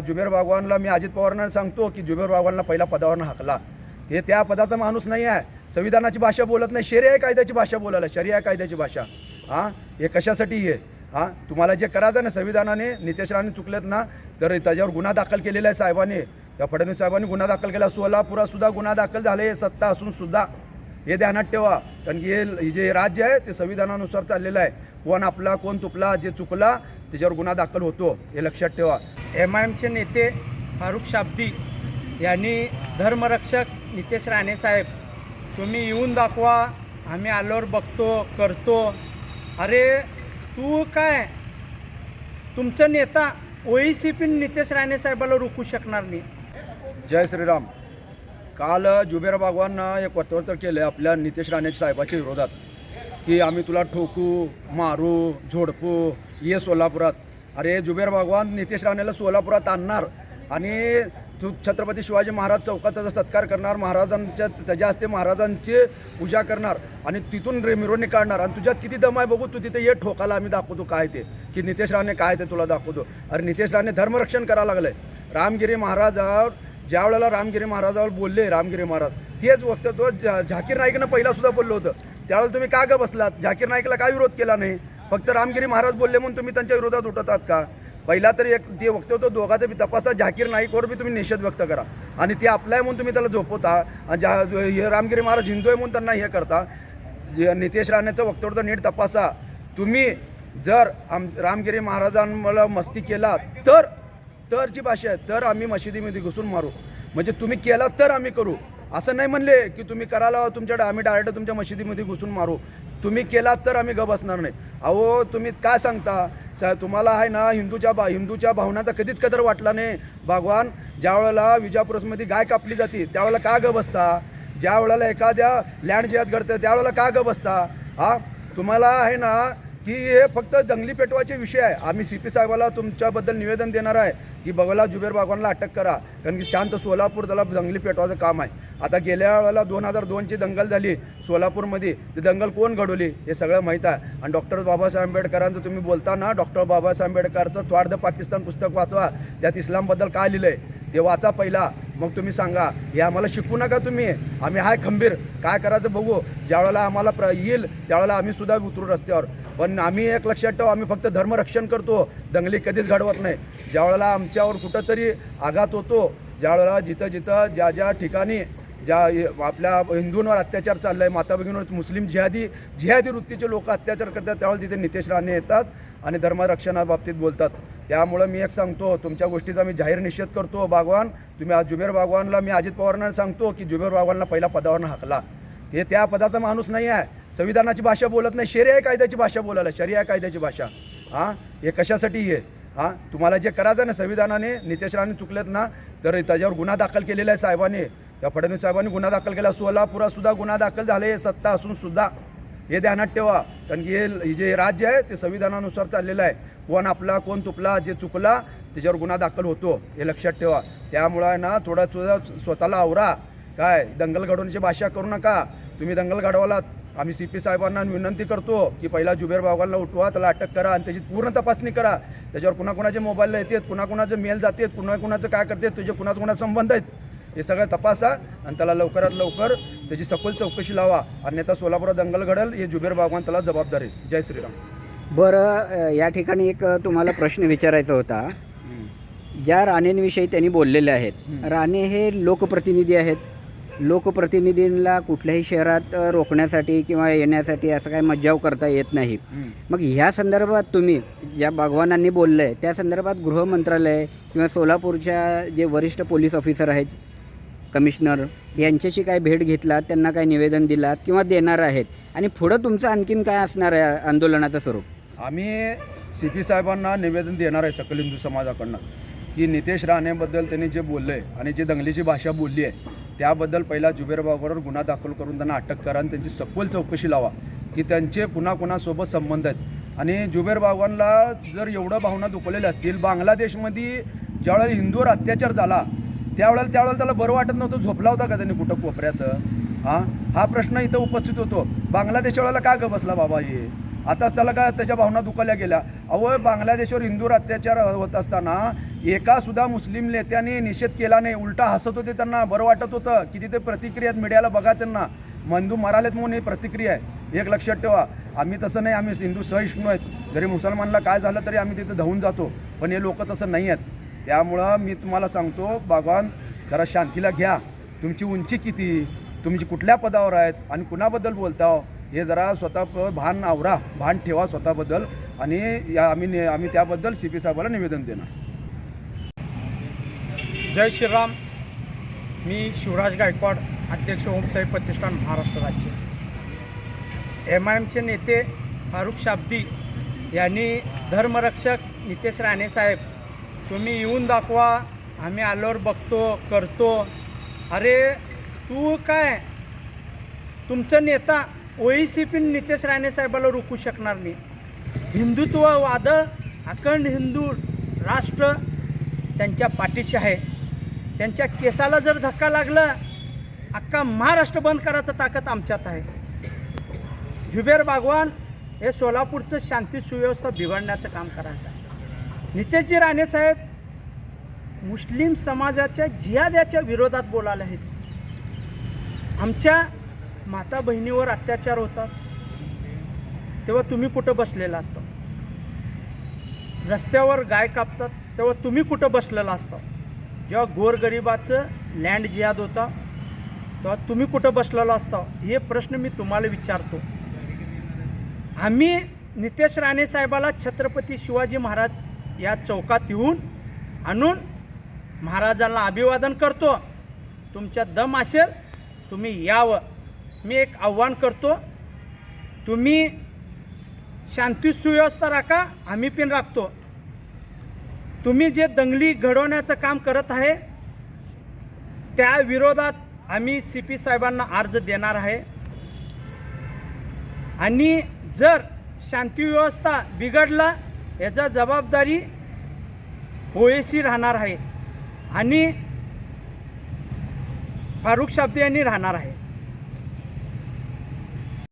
जुबेर बागवानला मी अजित पवारांना सांगतो की जुबेर बागवानला पहिला पदावरनं हाकला. हे त्या पदाचा माणूस नाही आहे. संविधानाची भाषा बोलत नाही. शरिया कायद्याची भाषा बोलायला शरिया कायद्याची भाषा. हां? हे कशासाठी आहे हां? तुम्हाला जे करायचं ना संविधानाने नितेश राणे चुकलेत ना तर त्याच्यावर गुन्हा दाखल केलेला आहे साहेबांनी. त्या फडणवीस साहेबांनी गुन्हा दाखल केला. सोलापुरात सुद्धा गुन्हा दाखल झाले सत्ता असून सुद्धा. हे ध्यानात ठेवा. कारण की हे जे राज्य आहे ते संविधानानुसार चाललेलं आहे. कोण आपला कोण तुपला जे चुकला त्याच्यावर गुन्हा दाखल होतो हे लक्षात ठेवा. एम आय एमचे नेते फारुख शाब्दी यांनी धर्मरक्षक नितेश राणे साहेब तुम्ही येऊन दाखवा आम्ही आल्यावर बघतो करतो. अरे तू काय? तुमचं नेता ओई सी पी नितेश राणे साहेबाला रोखू शकणार नाही. जय श्रीराम. काल जुबेर बागवांना एक वर्तवर्तर केलं आपल्या नितेश राणे साहेबाच्या विरोधात. की आम्ही तुला ठोकू मारू झोडपू ये सोलापुरात. अरे जुबेर भगवान नितेश राणेला सोलापुरात आणणार. आणि तू छत्रपती शिवाजी महाराज चौकात त्याचा सत्कार करणार महाराजांच्या त्याच्या हस्ते महाराजांची पूजा करणार आणि तिथून रे मिरवणूक काढणार. आणि तुझ्यात किती दम आहे बघू तू तिथे ये ठोकाला आम्ही दाखवतो काय ते. की नितेश राणे काय ते तुला दाखवतो. अरे नितेश राणे धर्मरक्षण करायला लागलंय रामगिरी महाराजावर ज्या वेळेला रामगिरी महाराजावर बोलले रामगिरी महाराज तेच वक्तव्य झा झाकीर नाईकनं पहिला सुद्धा बोललं होतं. त्यावेळेला तुम्ही का ग बसलात? झाकीर नाईकला का विरोध केला नाही? फक्त रामगिरी महाराज बोलले म्हणून तुम्ही त्यांच्या विरोधात उठतात का? पहिला तर एक ते वक्तव्य दोघाचं बी तपासा झाकीर नाईकवर बी तुम्ही निषेध व्यक्त करा. आणि ते आपलाय म्हणून तुम्ही त्याला झोपवता ज्या हे रामगिरी महाराज हिंदू आहे म्हणून त्यांना हे करता. जे नितेश राणेचं वक्तव्य नीट तपासा. तुम्ही जर आम रामगिरी महाराजांना मस्ती केला तर तरची भाषा आहे तर आम्ही मशिदीमध्ये घुसून मारू. म्हणजे तुम्ही केला तर आम्ही करू. असं नाही म्हणले की तुम्ही करायला तुमच्याकडे आम्ही डायरेक्ट तुमच्या मशिदीमध्ये घुसून मारू. तुम्ही केलात तर आम्ही ग बसणार नाही. अहो तुम्ही काय सांगता? स तुम्हाला आहे ना हिंदूच्या बा हिंदूच्या भावनाचा कधीच कदर वाटला नाही. भगवान ज्या वेळेला विजापुरसमध्ये गाय कापली जाते त्यावेळेला का ग बसता? ज्या वेळेला एखाद्या लँड जिहाद घडतं त्यावेळेला का ग बसता? हा? तुम्हाला आहे ना की हे फक्त जंगली पेटवाचे विषय आहे. आम्ही सी पी साहेबाला तुमच्याबद्दल निवेदन देणार आहे. की बघायला जुबेर बागवानला अटक करा. कारण की शांत सोलापूर त्याला जंगली पेटवायचं काम आहे. आता गेल्या वेळेला दोन हजार दोनची दंगल झाली सोलापूरमध्ये. ती दंगल कोण घडवली हे सगळं माहीत आहे. आणि डॉक्टर बाबासाहेब आंबेडकरांचं तुम्ही बोलता ना डॉक्टर बाबासाहेब आंबेडकरचं त्वार्ध पाकिस्तान पुस्तक वाचवा त्यात इस्लामबद्दल काय लिहिलं आहे ते वाचा पहिला. मग तुम्ही सांगा. हे आम्हाला शिकू नका तुम्ही. आम्ही हाय खंबीर. काय करायचं बघू. ज्यावेळेला आम्हाला प्र येईल त्यावेळेला आम्ही सुद्धा उतरू रस्त्यावर. पण आम्ही एक लक्षात ठेवू आम्ही फक्त धर्मरक्षण करतो. दंगली कधीच घडवत नाही. ज्यावेळेला आमच्यावर कुठंतरी आघात होतो ज्यावेळेला जिथं जिथं ज्या ज्या ठिकाणी ज्या आपल्या हिंदूंवर अत्याचार चाललाय माता भगिनीवर मुस्लिम जिहादी जिहादी वृत्तीचे लोक अत्याचार करतात त्यावेळेला तिथे नितेश राणे येतात आणि धर्मरक्षणाबाबतीत बोलतात. त्यामुळं मी एक सांगतो तुमच्या गोष्टीचा मी जाहीर निषेध करतो बागवान तुम्ही आज जुबेर बागवानला मी अजित पवारांना सांगतो की जुबेर बागवानला पहिला पदावरनं हाकला. हे त्या पदाचा माणूस नाही आहे संविधानाची भाषा बोलत नाही शरिया कायद्याची भाषा बोलायला शरिया कायद्याची भाषा. हां? हे कशासाठी हे? हां? तुम्हाला जे करायचं ना संविधानाने नितेश राणे चुकलेत ना तर त्याच्यावर गुन्हा दाखल केलेला आहे साहेबांनी. त्या फडणवीस साहेबांनी गुन्हा दाखल केला. सोलापुरातसुद्धा गुन्हा दाखल झाले सत्ता असून सुद्धा. हे ध्यानात ठेवा. कारण की हे जे राज्य आहे ते संविधानानुसार चाललेलं आहे. कोण आपला कोण तुपला जे चुकला त्याच्यावर गुन्हा दाखल होतो. हे लक्षात ठेवा. त्यामुळं आहे ना थोडा सुद्धा स्वतःला आवरा. काय? दंगल घडवण्याची भाषा करू नका. तुम्ही दंगल घडवालात आम्ही सी पी साहेबांना विनंती करतो की पहिला जुबेर बागवानला उठवा त्याला अटक करा आणि त्याची पूर्ण तपासणी करा. त्याच्यावर कुणाकुणाचे मोबाईल येतात कुणाकुणाचे मेल जातात कुणाकुणाचं काय करतात तुझे कुणाचा कुणाचा संबंध आहेत हे सगळं तपासा आणि त्याला लवकरात लवकर त्याची सखोल चौकशी लावा. अन्यथा सोलापुरात दंगल घडेल हे जुबेर बागवान त्याला जबाबदार आहे जय श्रीराम. बरं या ठिकाणी एक तुम्हाला प्रश्न विचारायचा होता. ज्या राणेंविषयी त्यांनी बोललेले आहेत राणे हे लोकप्रतिनिधी आहेत. लोकप्रतिनिधींना कुठल्याही शहरात रोखण्यासाठी किंवा येण्यासाठी असं काही मज्जाव करता येत नाही. मग ह्या संदर्भात तुम्ही ज्या भगवानांनी बोललं आहे त्या संदर्भात गृह मंत्रालय किंवा सोलापूरच्या जे वरिष्ठ पोलीस ऑफिसर आहेत कमिशनर यांच्याशी काय भेट घेतलात त्यांना काय निवेदन दिलात किंवा देणार आहेत? आणि पुढं तुमचं आणखीन काय असणार आहे आंदोलनाचं स्वरूप? आम्ही सी पी साहेबांना निवेदन देणार आहे सकल हिंदू समाजाकडनं. की नितेश राणेबद्दल त्यांनी जे बोललं आहे आणि जे दंगलीची भाषा बोलली आहे त्याबद्दल पहिला जुबेर गुन्हा दाखल करून त्यांना अटक करा आणि त्यांची सखोल चौकशी लावा की त्यांचे कुणा कुणासोबत संबंध आहेत. आणि जुबेर बाबांना जर एवढं भावना दुखवलेल्या असतील बांगलादेशमध्ये ज्यावेळेला हिंदूवर अत्याचार झाला त्यावेळेला त्यावेळेला त्याला बरं वाटत नव्हतं झोपला होता का त्यांनी कुठं कोपऱ्यात? हां? हा प्रश्न इथं उपस्थित होतो. बांगलादेश वेळेला का ग बसला बाबा हे? आताच त्याला काय त्याच्या भावना दुखावल्या गेल्या? अहो बांगलादेशवर हिंदूवर अत्याचार होत असताना एकासुद्धा मुस्लिम नेत्याने निषेध केला नाही. उलटा हसत होते त्यांना बरं वाटत होतं की तिथे प्रतिक्रिया आहेत मीडियाला बघा त्यांना. मंदू मारालेत म्हणून ही प्रतिक्रिया आहे. एक लक्षात ठेवा आम्ही तसं नाही आम्ही हिंदू सहिष्णू आहेत. जरी मुसलमानला काय झालं तरी आम्ही तिथे धावून जातो पण हे लोक तसं नाही आहेत. त्यामुळं मी तुम्हाला सांगतो भगवान जरा शांतीला घ्या. तुमची उंची किती? तुमची कुठल्या पदावर आहेत आणि कुणाबद्दल बोलता? हे जरा स्वतः भान आवरा भान ठेवा स्वतःबद्दल. आणि या आम्ही ने- आम्ही त्याबद्दल सी पी साहेबाला निवेदन देणार. जय श्रीराम. मी शिवराज गायकवाड अध्यक्ष ओमसाई प्रतिष्ठान महाराष्ट्र राज्य. एम आय एमचे नेते फारुख शाब्दी यांनी धर्मरक्षक नितेश राणे साहेब तुम्ही येऊन दाखवा आम्ही आल्यावर बघतो करतो. अरे तू काय? तुमचं नेता ओईसी पी नितेश राणे साहेबाला रोखू शकणार नाही. हिंदुत्व वादळ अखंड हिंदू राष्ट्र त्यांच्या पाठीशी आहे. त्यांच्या केसाला जर धक्का लागला अख्खा महाराष्ट्र बंद करायचं ताकद आमच्यात आहे. जुबेर बागवान हे सोलापूरचं शांती सुव्यवस्था बिघडण्याचं काम करायचं आहे नितेशजी राणेसाहेब मुस्लिम समाजाच्या जिहाद्याच्या विरोधात बोलायला आहेत. आमच्या माता बहिणीवर अत्याचार होतात. तेव्हा तुम्ही कुठं बसलेला असता? रस्त्यावर गाय कापतात तेव्हा तुम्ही कुठं बसलेला असता? जेव्हा गोरगरिबाचं लँड जिहाद होता तेव्हा तुम्ही कुठं बसलेला असता? हे प्रश्न मी तुम्हाला विचारतो. आम्ही नितेश राणे साहेबाला छत्रपती शिवाजी महाराज या चौकात येऊन आणून महाराजांना अभिवादन करतो. तुमच्या दम असेल तुम्ही यावं. मी एक आव्हान करतो. तुम्ही शांती सुव्यवस्था राखा आम्ही पण राखतो. तुम्ही जे दंगली घडवण्याचं काम करत आहे त्या विरोधात आम्ही सी पी साहेबांना अर्ज देणार आहे. आणि जर शांती व्यवस्था बिघडला याचा जबाबदारी ओएसी राहणार आहे आणि फारुख शाब्दी यांनी राहणार आहे.